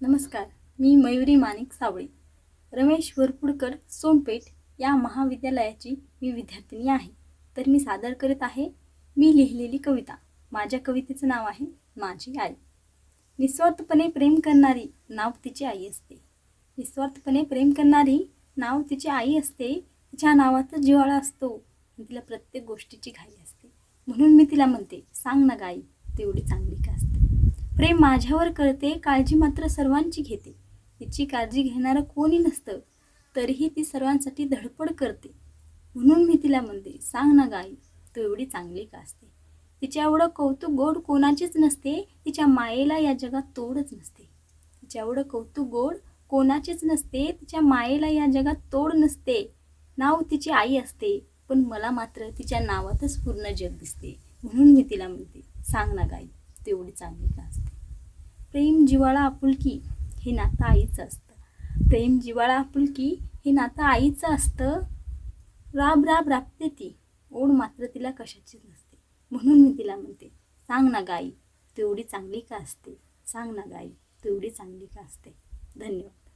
नमस्कार मी मयुरी माणिक सावळे. रमेश वरपुडकर सोनपेठ या महाविद्यालयाची मी विद्यार्थिनी आहे. तर मी सादर करत आहे मी लिहिलेली कविता. माझ्या कवितेचं नाव आहे माझी आई. निस्वार्थपणे प्रेम करणारी नाव तिची आई असते. निस्वार्थपणे प्रेम करणारी नाव तिची आई असते तिच्या नावाचा जिव्हाळा असतो आणि तिला प्रत्येक गोष्टीची घाई असते. म्हणून मी तिला म्हणते सांग ना गाई तेवढी चांगली का असते? प्रेम माझ्यावर करते काळजी मात्र सर्वांची घेते. तिची काळजी घेणारं कोणी नसतं तरीही ती सर्वांसाठी धडपड करते. म्हणून मी तिला म्हणते सांग ना गाई तू एवढी चांगली का असते? तिच्या एवढं कौतुक गोड कोणाचीच नसते तिच्या मायेला या जगात तोडच नसते. तिच्या एवढं कौतुक गोड कोणाचीच नसते तिच्या मायेला या जगात तोड नसते. नाव तिची आई असते पण मला मात्र तिच्या नावातच पूर्ण जग दिसते. म्हणून मी तिला म्हणते सांग ना गाई तेवढी चांगली का असते? प्रेम जिवाळा आपुलकी हे नातं आईचं असतं. प्रेम जिवाळा आपुलकी हे नातं आईचं असतं. राब राब राबते ती. ओढ मात्र तिला कशाचीच नसते. म्हणून मी तिला म्हणते सांग ना गाई तू एवढी चांगली का असते? सांग ना गाई तू एवढी चांगली का असते? धन्यवाद.